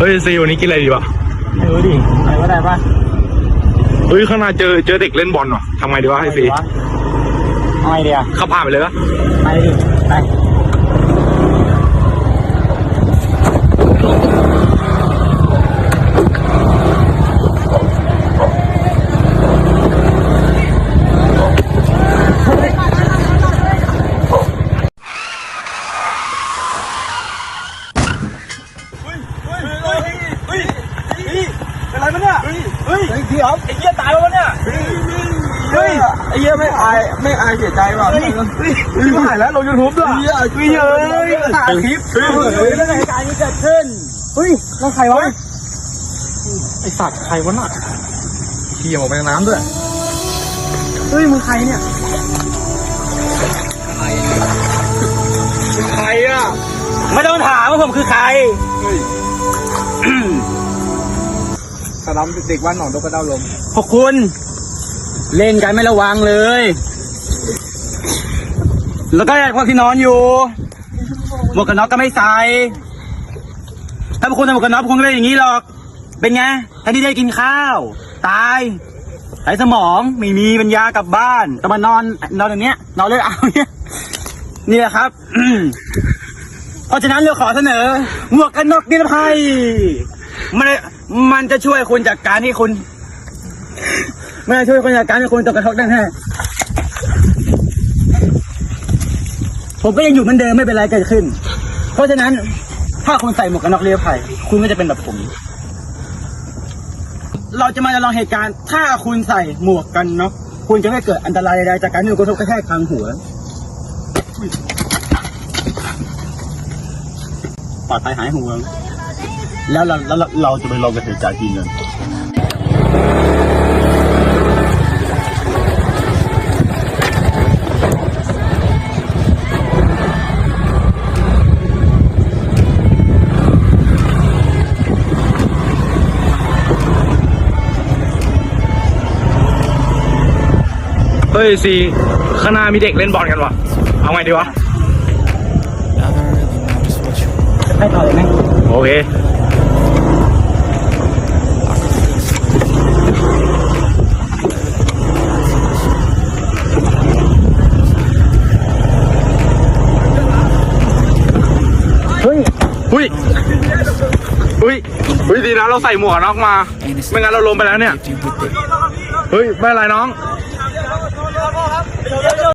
เฮ้ยซีวันนี้กินอะไรดีวะไม่รู้ดิอะไรก็ได้ปะเฮ้ยข้างหน้าเจอเจอเด็กเล่นบอลว่ะทำไงดีวะให้ซีเอาไงดีอะเข้าผ่านไปเลยปะไปดิไป อะไรมันเนี่ย เฮ้ยเฮ้ยพี่ครับไอ้เหี้ยตายแล้ววะเนี่ย เฮ้ย ไอ้เหี้ยไม่อายไม่อายเสียใจว่ะเฮ้ยเฮ้ยหายแล้วลงยูทูบด้วยเฮ้ยเฮ้ยเฮ้ยถ่ายคลิปเฮ้ยเฮ้ยเรื่องเหตุการณ์นี้เกิดขึ้น เฮ้ยแล้วใครวะ ไอสัตว์ใครวะน่ะเขี่ยออกไปในน้ำด้วย เฮ้ยมึงใครเนี่ยใครอะ ไม่ต้องถามว่าผมคือใคร สลัมเด็กวันหนองนกกระเด้าลมพวกคุณ เล่นกันไม่ระวังเลย แล้วก็พวกที่นอนอยู่ หมวกกันน็อกก็ไม่ใส่ ถ้าพวกคุณใส่หมวกกันน็อกพวกคุณก็ไม่นอย่างนี้หรอก เป็นไงแทนที่ได้กินข้าว ตายไร้สมองไม่มีปัญญากลับบ้านต้องมานอนนอนอย่างเนี้ย นอนเลยเอาเนี่ยนี่แหละครับเพราะฉะนั้นเราขอเสนอหมวกกันน็อกนิรภัยมัน มันจะช่วยคุณจากการที่คุณไม่ได้ช่วยคนจากการที่คุณตกกระทบได้แน่ผมก็ยังอยู่เหมือนเดิมไม่เป็นไรเกิดขึ้น เพราะฉะนั้น ถ้าคุณใส่หมวกกันน็อกเรียบไผ่คุณก็จะเป็นแบบผม เราจะมาจำลองเหตุการณ์ ถ้าคุณใส่หมวกกันน็อกคุณจะไม่เกิดอันตรายใดๆจากการที่โดนกระทบกระแทกทางหัวปลอดภัยหายห่วง แล้วเราแล้วเราเราจะไปลองกันเหตุการณ์จริงกันเฮ้ยซีข้างหน้ามีเด็กเล่นบอลกันวะเอาไงดีวะ ให้ต่อเลยไหมโอเคเฮ้ยอุ้ย อุ้ย อุ้ยดีนะเราใส่หมวกกันน็อกมา ไม่งั้นเราลงไปแล้วเนี่ย เฮ้ย ไม่เป็นไรน้อง